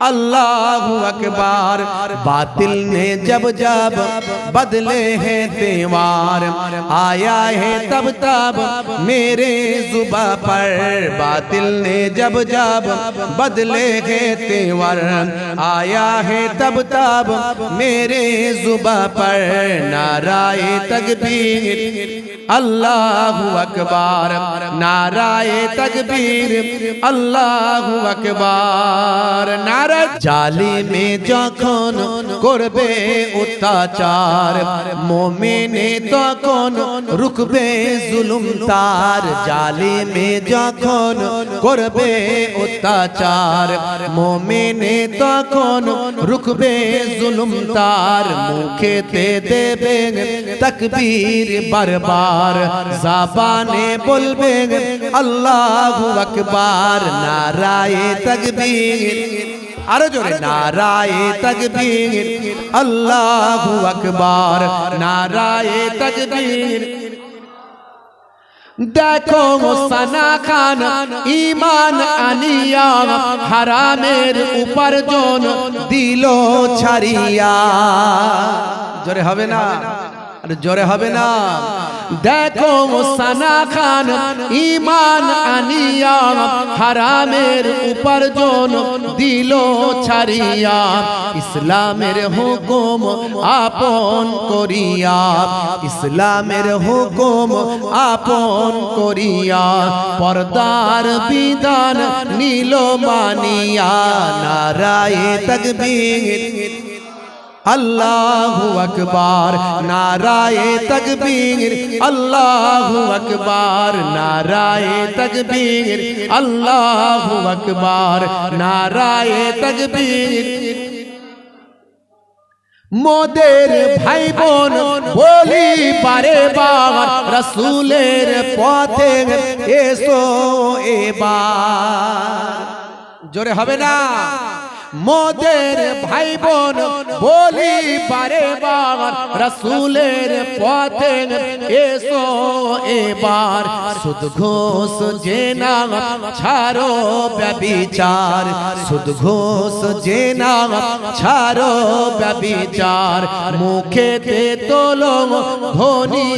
اللہ اکبار باطل نے جب جب بدلے ہیں تیوار آیا ہے تب تب میرے زبا پر۔ باطل نے جب جب بدلے ہیں دیوار، آیا ہے تب تب میرے زبا پر۔ نعرہ تکبیر، اللہ اکبار نعرہ تکبیر، اللہ اکبار نعرہ জালি মে যখন করবে অত্যাচার, মোমেনে তখন রুকবে জুলুম তার জালি মে যখন করবে অত্যাচার, মোমেনে তখন রুকবে জুলুম তার মুখেতে দেবে তকবীর বারবার, জাবানে বলবে আল্লাহু আকবার, নারায়ে তকবীর। আরও জোরে নারায়ে তকবীর। আল্লাহু আকবার। নারায়ে তকবীর। দেখো সানা খান ইমান আনিয়া হারামের উপার্জন দিল ছাড়িয়া। জোরে হবে না। আরে জোরে হবে না। দেখো সানা খান ইমান আনিয়া হারামের উপার্জন দিল ছাড়িয়া, ইসলামের হুকুম আপন করিয়া, ইসলামের হুকুম আপন করিয়া, পর্দার বিধান নীল মানিয়া, নারায়ে তকবীর। আল্লাহু আকবার নারায়ে তকবীর আল্লাহু আকবার নারায়ে তকবীর আল্লাহু আকবার নারায়ে তকবীর মোদের ভাই বোন বলি পারে বার রসুলের পথে এসো এবার। জোরে হবে না? মোদের ভাই বোন বলি পারে বার রসুলের পথে এসো এবার। সুদ ঘোষ যে না ছাড়ো ব্যবিচার। সুদ ঘোষ যে না ছাড়ো ব্যবিচার। মুখেতে তোলো ধনী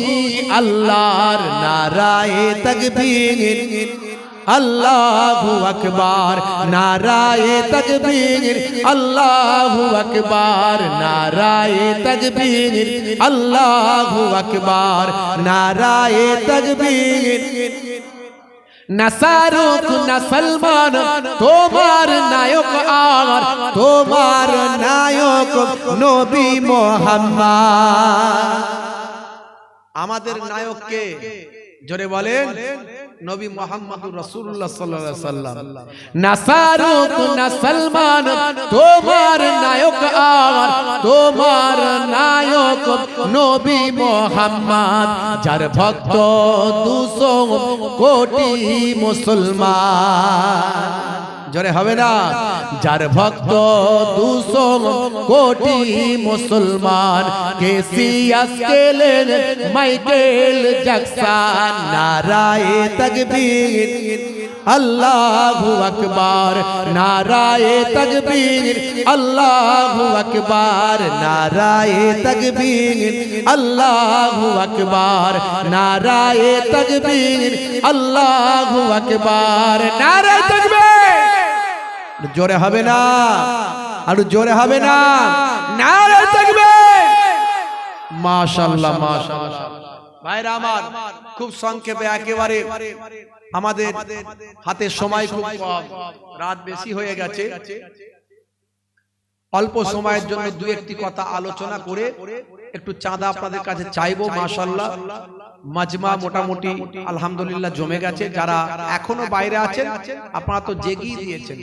আল্লাহর নারায়ে তকবীর। আল্লাহু আকবার, নারায়ে তকবীর, আল্লাহু আকবার, নারায়ে তকবীর, আল্লাহু আকবার, নারায়ে তকবীর। নাসারুক নাসলমান তোমার নায়ক আর, তোমার নায়ক নবী মোহাম্মদ। আমাদের নায়ককে জোরে বলেন। নবী মোহাম্মদুর রাসূলুল্লাহ সাল্লাল্লাহু আলাইহি সাল্লাম। নাসারুক নাসলমান তোমার নায়ক আর, তোমার নায়ক নবী মোহাম্মদ, যার ভক্ত 200 কোটি মুসলমান। জোরে হবে না। যার ভক্ত দুশো কোটি মুসলমান কেসিয়াস কেলেন মাইকেল জ্যাকসন, নারায়ে তকবীর, আল্লাহু আকবার, নারায়ে তকবীর, আল্লাহু আকবার, নারায়ে তকবীর, আল্লাহু আকবার, নারায়ে তকবীর, আল্লাহু আকবার, নারায়ে তকবীর। জোরে হবে না। আর জোরে হবে না। নারায়ে তকবীর মাশাআল্লাহ মাশাআল্লাহ। ভাইরা আমার, খুব সংক্ষেপে একেবারে আমাদের হাতে সময় খুব কম। রাত বেশি হয়ে গেছে। অল্প সময়ের জন্য দু একটি কথা আলোচনা করে একটু চাঁদা আপনাদের কাছে চাইব মাশাল্লাহ মাজমা মোটামুটি আলহামদুলিল্লাহ জমে গেছে। যারা এখনও বাইরে আছেন, আপনারা তো জেগিয়ে দিয়েছেন।